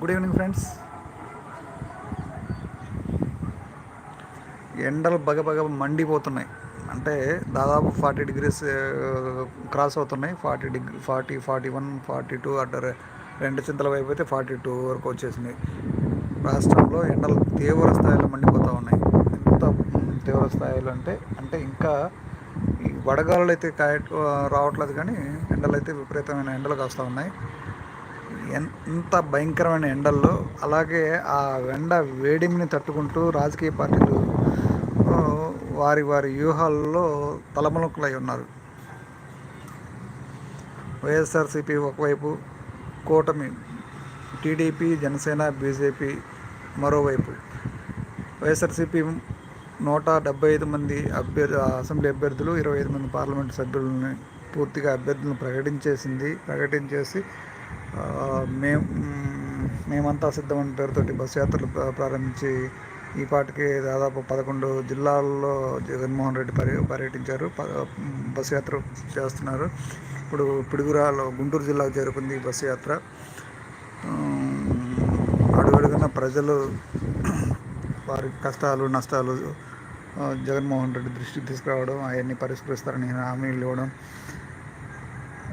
Good evening friends ఎండలు బగబగ మండిపోతున్నాయి. అంటే దాదాపు ఫార్టీ డిగ్రీస్ క్రాస్ అవుతున్నాయి. Forty degree forty forty one forty two at రెండు చింతల వైపు అయితే ఫార్టీ టూ వరకు వచ్చేసింది. రాష్ట్రంలో ఎండలు తీవ్ర స్థాయిలో మండిపోతూ ఉన్నాయి. ఎంత తీవ్ర స్థాయిలో అంటే అంటే ఇంకా ఈ వడగాలు అయితే కాయ రావట్లేదు కానీ ఎండలు అయితే విపరీతమైన ఎండలు కాస్తూ ఉన్నాయి. ఎంత భయంకరమైన ఎండల్లో అలాగే ఆ ఎండ వేడిమిని తట్టుకుంటూ రాజకీయ పార్టీలు వారి వారి వ్యూహాల్లో తలమునకులై ఉన్నారు. వైఎస్ఆర్సీపీ ఒకవైపు కూటమి టీడీపీ జనసేన బీజేపీ మరోవైపు. వైఎస్ఆర్సీపీ నూట డెబ్బై ఐదు మంది అభ్యర్థి అసెంబ్లీ అభ్యర్థులు ఇరవై ఐదు మంది పార్లమెంట్ సభ్యులని పూర్తిగా అభ్యర్థులను ప్రకటించేసింది ప్రకటించేసి మేము మేమంతా సిద్ధమని పేరుతోటి బస్సు యాత్రలు ప్రారంభించి ఈ పాటికి దాదాపు పదకొండు జిల్లాల్లో జగన్మోహన్ రెడ్డి పర్య పర్యటించారు. బస్సు యాత్ర చేస్తున్నారు. ఇప్పుడు పిడుగురాలో గుంటూరు జిల్లాకు చేరుకుంది ఈ బస్సు యాత్ర. అడుగడుగున ప్రజలు వారి కష్టాలు నష్టాలు జగన్మోహన్ రెడ్డి దృష్టికి తీసుకురావడం అవన్నీ పరిష్కరిస్తారని హామీలు ఇవ్వడం.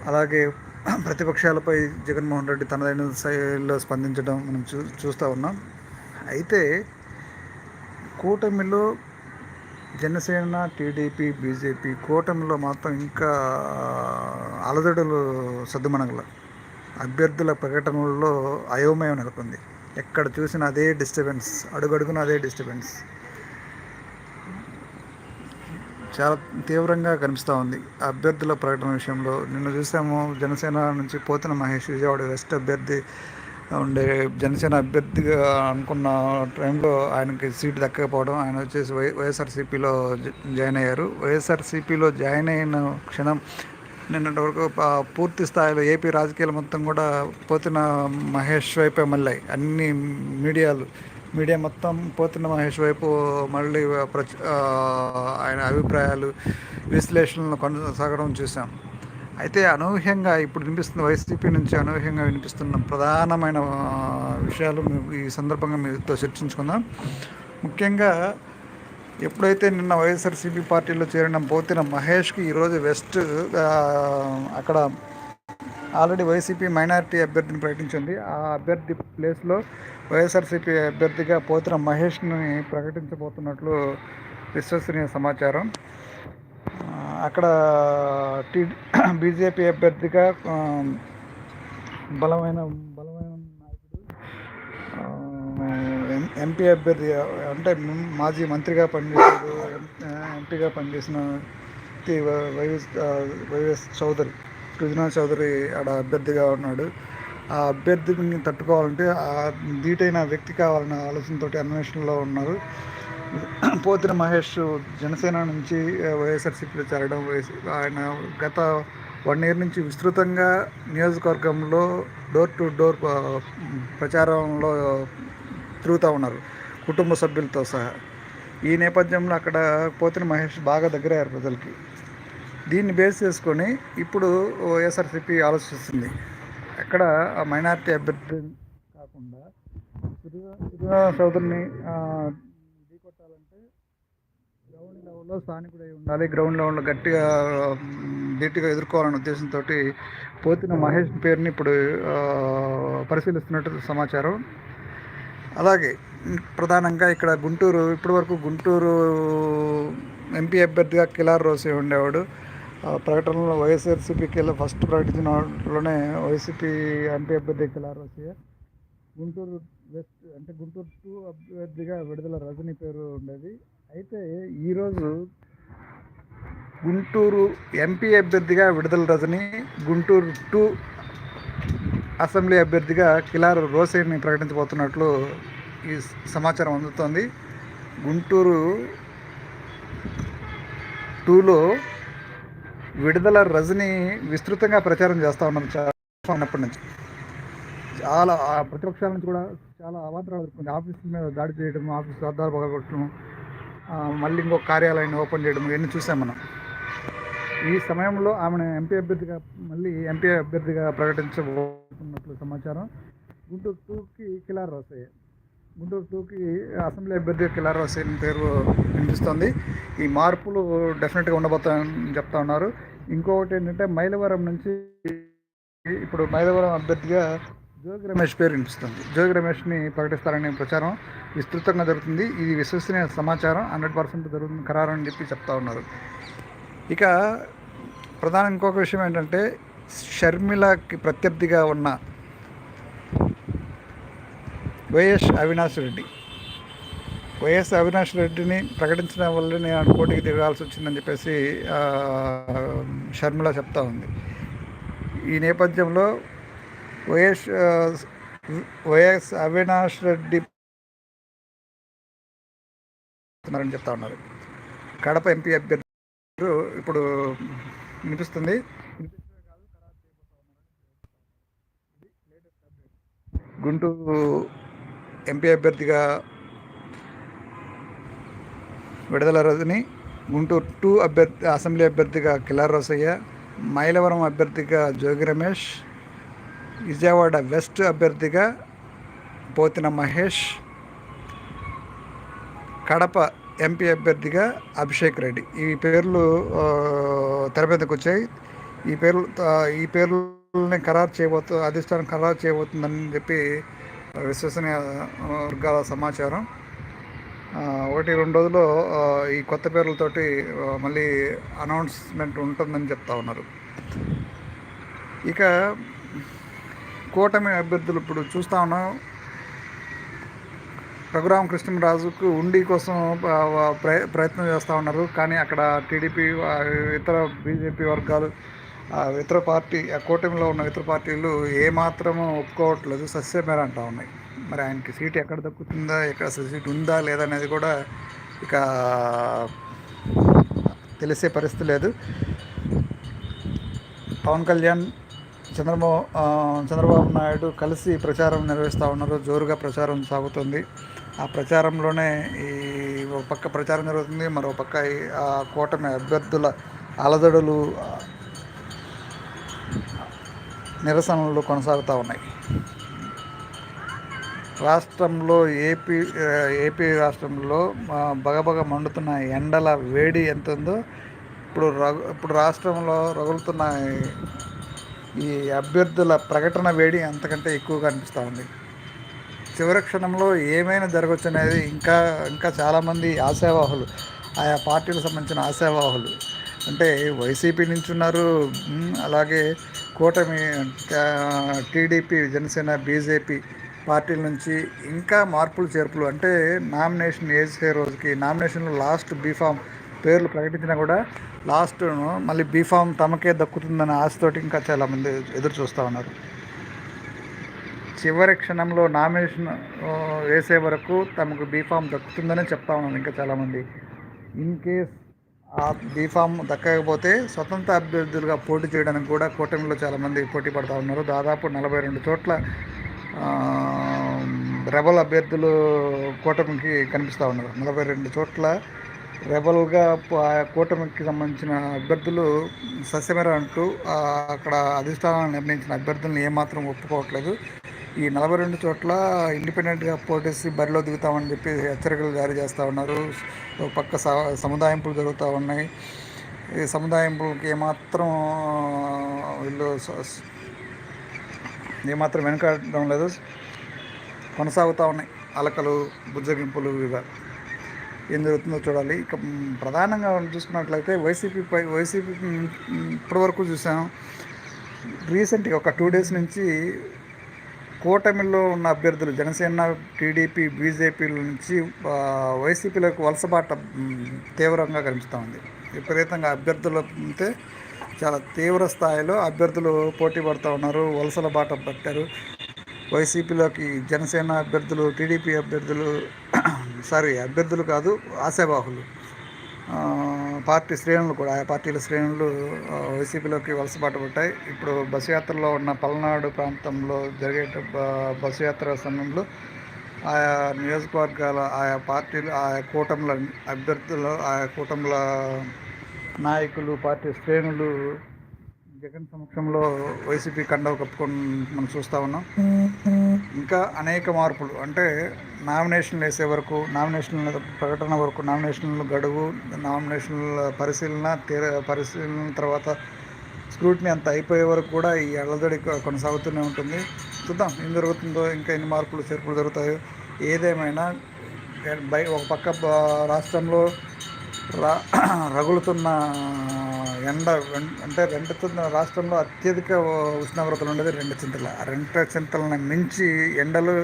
అలాగే ప్రతిపక్షాలపై జగన్మోహన్ రెడ్డి తనదైన శైలిలో స్పందించడం మనం చూ చూస్తూ ఉన్నాం. అయితే కూటమిలో జనసేన టీడీపీ బీజేపీ కూటమిలో మాత్రం ఇంకా అలదడులు సద్దుమణగల. అభ్యర్థుల ప్రకటనల్లో అయోమయం నెలకొంది. ఎక్కడ చూసినా అదే డిస్టర్బెన్స్ అడుగడుగున అదే డిస్టర్బెన్స్. చాలా తీవ్రంగా కనిపిస్తూ ఉంది. అభ్యర్థుల ప్రకటన విషయంలో నిన్న చూసాము జనసేన నుంచి పోతున్న మహేష్ విజయవాడ వెస్ట్ అభ్యర్థి ఉండే జనసేన అభ్యర్థిగా అనుకున్న టైంలో ఆయనకి సీటు దక్కకపోవడం ఆయన వచ్చేసి వై వైఎస్ఆర్సీపీలో జాయిన్ అయ్యారు. వైఎస్ఆర్సీపీలో జాయిన్ అయిన క్షణం నిన్నటి వరకు పూర్తి స్థాయిలో ఏపీ రాజకీయాలు మొత్తం కూడా పోతున్న మహేష్ వైపే మళ్ళీ. అన్ని మీడియాలు మీడియా మొత్తం పోతున్న మహేష్ వైపు మళ్ళీ ప్రచ ఆయన అభిప్రాయాలు విశ్లేషణలు కొనసాగడం చూసాం. అయితే అనూహ్యంగా ఇప్పుడు వినిపిస్తున్న వైసీపీ నుంచి అనూహ్యంగా వినిపిస్తున్న ప్రధానమైన విషయాలు ఈ సందర్భంగా మీతో చర్చించుకుందాం. ముఖ్యంగా ఎప్పుడైతే నిన్న వైఎస్ఆర్సీపీ పార్టీలో చేరిన పోతిన మహేష్కి ఈరోజు వెస్ట్ అక్కడ ఆల్రెడీ వైసీపీ మైనారిటీ అభ్యర్థిని ప్రకటించింది. ఆ అభ్యర్థి ప్లేస్లో వైఎస్ఆర్సీపీ అభ్యర్థిగా పోతిన మహేష్ని ప్రకటించబోతున్నట్లు విశ్వసనీయ సమాచారం. అక్కడ టీ బీజేపీ అభ్యర్థిగా బలమైన బలమైన నాయకుడు ఎంపీ అభ్యర్థి అంటే మాజీ మంత్రిగా పనిచేసాడు ఎంపీగా పనిచేసిన వైఎస్ వైఎస్ చౌదరి పృథ్వీనాథ్ చౌదరి ఆడ అభ్యర్థిగా ఉన్నాడు. ఆ అభ్యర్థిని తట్టుకోవాలంటే ఆ ధీటైన వ్యక్తి కావాలన్న ఆలోచనతో అన్వేషణలో ఉన్నారు. పోతిన మహేష్ జనసేన నుంచి వైఎస్ఆర్సీపీలో చేరడం ఆయన గత వన్ ఇయర్ నుంచి విస్తృతంగా నియోజకవర్గంలో డోర్ టు డోర్ ప్రచారంలో తిరుగుతూ ఉన్నారు. కుటుంబ సభ్యులతో సహా. ఈ నేపథ్యంలో అక్కడ పోతిన మహేష్ బాగా దగ్గరయ్యారు ప్రజలకి. దీన్ని బేస్ చేసుకొని ఇప్పుడు వైఎస్ఆర్సీపీ ఆలోచిస్తుంది. ఎక్కడ మైనార్టీ అభ్యర్థి కాకుండా చౌదరిని గ్రౌండ్ లెవెల్లో స్థానికుడై ఉండాలి. గ్రౌండ్ లెవెల్లో గట్టిగా ధీటుగా ఎదుర్కోవాలనే ఉద్దేశంతో పోతిన మహేష్ పేరుని ఇప్పుడు పరిశీలిస్తున్నట్టు సమాచారం. అలాగే ప్రధానంగా ఇక్కడ గుంటూరు ఇప్పటివరకు గుంటూరు ఎంపీ అభ్యర్థిగా కిలార్ రోసే ఉండేవాడు. ప్రకటనలో వైఎస్ఆర్సీపీకి ఫస్ట్ ప్రకటించిన వాటిలోనే వైసీపీ ఎంపీ అభ్యర్థి కిలార్ గుంటూరు వెస్ట్ అంటే గుంటూరు టూ అభ్యర్థిగా విడుదల రజనీ పేరు ఉండేది. అయితే ఈరోజు గుంటూరు ఎంపీ అభ్యర్థిగా విడుదల రజని గుంటూరు టూ అసెంబ్లీ అభ్యర్థిగా కిలార్ రోసేని ప్రకటించబోతున్నట్లు ఈ సమాచారం అందుతోంది. గుంటూరు టూలో విడుదల రజని విస్తృతంగా ప్రచారం చేస్తూ ఉన్నాం చాలా ఉన్నప్పటి నుంచి. చాలా ప్రతిపక్షాల నుంచి కూడా చాలా అవాంతరాలు ఎదుర్కొంది. ఆఫీసుల మీద దాడి చేయడం ఆఫీస్ అద్దాలు పగలగొట్టడం మళ్ళీ ఇంకో కార్యాలయాన్ని ఓపెన్ చేయడం ఇవన్నీ చూసాం మనం. ఈ సమయంలో ఆమెను ఎంపీ అభ్యర్థిగా మళ్ళీ ఎంపీ అభ్యర్థిగా ప్రకటించబోతున్నట్లు సమాచారం. గుంటూరు టూకి కిలార్ రోసయ్య. గుంటూరు టూకి అసెంబ్లీ అభ్యర్థి కిలార్ రోసయ్య పేరు వినిపిస్తుంది. ఈ మార్పులు డెఫినెట్గా ఉండబోతాయని చెప్తా ఉన్నారు. ఇంకొకటి ఏంటంటే మైలవరం నుంచి ఇప్పుడు మైలవరం అభ్యర్థిగా జోగి రమేష్ పేరు వినిపిస్తుంది. జోగి రమేష్ని ప్రకటిస్తారనే ప్రచారం విస్తృతంగా జరుగుతుంది. ఇది విశ్వసనీయ సమాచారం హండ్రెడ్ పర్సెంట్ జరుగుతుంది ఖరారు అని చెప్పి చెప్తా ఉన్నారు. ఇక ప్రధాన ఇంకొక విషయం ఏంటంటే షర్మిలకి ప్రత్యర్థిగా ఉన్న వైఎస్ అవినాష్ రెడ్డి. వైఎస్ అవినాష్ రెడ్డిని ప్రకటించడం వల్ల నేను పోటీకి తిరగాల్సి వచ్చిందని చెప్పేసి షర్మిల చెప్తా ఉంది. ఈ నేపథ్యంలో వైఎస్ వైఎస్ అవినాష్ రెడ్డి అని చెప్తా ఉన్నారు. కడప ఎంపీ అభ్యర్థి ఇప్పుడు వినిపిస్తుంది. గుంటూరు ఎంపీ అభ్యర్థిగా విడుదల రజని గుంటూరు టూ అభ్యర్థి అసెంబ్లీ అభ్యర్థిగా కిలార్ రోసయ్య మైలవరం అభ్యర్థిగా జోగి రమేష్ విజయవాడ వెస్ట్ అభ్యర్థిగా పోతిన మహేష్ కడప ఎంపీ అభ్యర్థిగా అభిషేక్ రెడ్డి. ఈ పేర్లు తెర వచ్చాయి. ఈ పేర్లు ఈ పేర్లని ఖరారు చేయబోతు అధిష్టానం ఖరారు చేయబోతుందని చెప్పి విశ్వసనీయ వర్గాల సమాచారం. ఒకటి రెండు రోజుల్లో ఈ కొత్త పేర్లతోటి మళ్ళీ అనౌన్స్మెంట్ ఉంటుందని చెప్తా ఉన్నారు. ఇక కూటమి అభ్యర్థులు ఇప్పుడు చూస్తా ఉన్నాం. రఘురామ కృష్ణరాజుకు ఉండి కోసం ప్రయత్నం చేస్తూ ఉన్నారు. కానీ అక్కడ టీడీపీ ఇతర బీజేపీ వర్గాలు ఇతర పార్టీ ఆ కూటమిలో ఉన్న ఇతర పార్టీలు ఏమాత్రము ఒప్పుకోవట్లేదు. సస్యమేర అంటూ ఉన్నాయి. మరి ఆయనకి సీట్ ఎక్కడ దక్కుతుందా ఎక్కడ సీట్ ఉందా లేదా అనేది కూడా ఇక తెలిసే పరిస్థితి లేదు. పవన్ కళ్యాణ్ చంద్రబాబు చంద్రబాబు నాయుడు కలిసి ప్రచారం నిర్వహిస్తూ ఉన్నారు. జోరుగా ప్రచారం సాగుతుంది. ఆ ప్రచారంలోనే ఈ ఒక పక్క ప్రచారం జరుగుతుంది. మరో పక్క ఆ కూటమి అభ్యర్థుల అలదడులు నిరసనలు కొనసాగుతూ ఉన్నాయి. రాష్ట్రంలో ఏపీ ఏపీ రాష్ట్రంలో బగబగ మండుతున్న ఎండల వేడి ఎంత ఉందో ఇప్పుడు రగు ఇప్పుడు రాష్ట్రంలో రగులుతున్న ఈ అభ్యర్థుల ప్రకటన వేడి అంతకంటే ఎక్కువగా అనిపిస్తూ ఉంది. చివరి క్షణంలో ఏమైనా జరగవచ్చు అనేది ఇంకా ఇంకా చాలామంది ఆశావాహులు ఆయా పార్టీలకు సంబంధించిన ఆశావాహులు. అంటే వైసీపీ నుంచి ఉన్నారు అలాగే కూటమి టీడీపీ జనసేన బీజేపీ పార్టీల నుంచి ఇంకా మార్పులు చేర్పులు అంటే నామినేషన్ వేసే రోజుకి నామినేషన్లో లాస్ట్ బీఫామ్ పేర్లు ప్రకటించినా కూడా లాస్ట్ మళ్ళీ బీఫామ్ తమకే దక్కుతుందన్న ఆశతోటి ఇంకా చాలామంది ఎదురు చూస్తూ ఉన్నారు. చివరి క్షణంలో నామినేషన్ వేసే వరకు తమకు బీఫామ్ దక్కుతుందని చెప్తా ఉన్నాను ఇంకా చాలామంది. ఇన్ కేస్ ఆ బీఫామ్ దక్కకపోతే స్వతంత్ర అభ్యర్థులుగా పోటీ చేయడానికి కూడా కూటమిలో చాలామంది పోటీ పడుతూ ఉన్నారు. దాదాపు నలభై రెండు చోట్ల రెబల్ అభ్యర్థులు కూటమికి కనిపిస్తూ ఉన్నారు. నలభై రెండు చోట్ల రెబల్గా కూటమికి సంబంధించిన అభ్యర్థులు సస్యమేర అంటూ అక్కడ అధిష్టానాన్ని నిర్ణయించిన అభ్యర్థులను ఏమాత్రం ఒప్పుకోవట్లేదు. ఈ నలభై రెండు చోట్ల ఇండిపెండెంట్గా పోటీసి బరిలో దిగుతామని చెప్పి హెచ్చరికలు జారీ చేస్తూ ఉన్నారు. పక్క సముదాయింపులు జరుగుతూ ఉన్నాయి. ఈ సముదాయింపులకి ఏమాత్రం వీళ్ళు ఏమాత్రం వెనుకడం లేదు. కొనసాగుతూ ఉన్నాయి. అలకలు బుజ్జగింపులు ఇవి. ఏం జరుగుతుందో చూడాలి. ఇక ప్రధానంగా చూసుకున్నట్లయితే వైసీపీపై వైసీపీ ఇప్పటివరకు చూసాం. రీసెంట్గా ఒక టూ డేస్ నుంచి కూటమిలో ఉన్న అభ్యర్థులు జనసేన టీడీపీ బీజేపీల నుంచి వైసీపీలకు వలసబాట తీవ్రంగా కనిపిస్తూ ఉంది. విపరీతంగా అభ్యర్థులు అంటే చాలా తీవ్ర స్థాయిలో అభ్యర్థులు పోటీ పడుతూ ఉన్నారు వలసల బాట పట్టారు. వైసీపీలోకి జనసేన అభ్యర్థులు టీడీపీ అభ్యర్థులు సారీ అభ్యర్థులు కాదు ఆశాబాహులు. పార్టీ శ్రేణులు కూడా ఆయా పార్టీల శ్రేణులు వైసీపీలోకి వలసబాట పట్టాయి. ఇప్పుడు బస్సు యాత్రలో ఉన్న పల్నాడు ప్రాంతంలో జరిగే బస్సు యాత్ర సమయంలో ఆయా నియోజకవర్గాల ఆయా పార్టీలు ఆయా కూటముల అభ్యర్థులు ఆయా కూటముల నాయకులు పార్టీ శ్రేణులు జగన్ సమక్షంలో వైసీపీ కండవ కప్పుకొని మనం చూస్తూ ఉన్నాం. ఇంకా అనేక మార్పులు. అంటే నామినేషన్లు వేసే వరకు నామినేషన్ల ప్రకటన వరకు నామినేషన్ల గడువు నామినేషన్ల పరిశీలన తీర పరిశీలన తర్వాత స్క్రూట్ని అంత అయిపోయే వరకు కూడా ఈ అల్లదడి కొనసాగుతూనే ఉంటుంది. చూద్దాం ఏం జరుగుతుందో ఇంకా ఎన్ని మార్పులు చేర్పులు జరుగుతాయో. ఏదేమైనా బై ఒక పక్క రాష్ట్రంలో రా రగులుతున్న ఎండ అంటే రెండుతున్న రాష్ట్రంలో అత్యధిక ఉష్ణోగ్రతలు ఉండేది రెండు చింతల. ఆ రెండు చింతలను మించి ఎండలు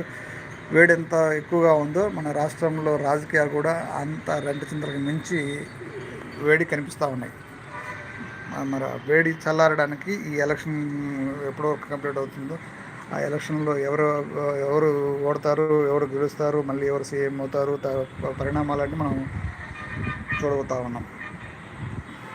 వేడి ఎంత ఎక్కువగా ఉందో మన రాష్ట్రంలో రాజకీయాలు కూడా అంత రెండు చింతలకు మించి వేడి కనిపిస్తూ ఉన్నాయి. మరి వేడి చల్లారడానికి ఈ ఎలక్షన్ ఎప్పుడో కంప్లీట్ అవుతుందో ఆ ఎలక్షన్లో ఎవరు ఎవరు ఓడతారు ఎవరు గెలుస్తారు మళ్ళీ ఎవరు సీఎం అవుతారు పరిణామాలన్నీ మనం చూడబోతా ఉన్నాం.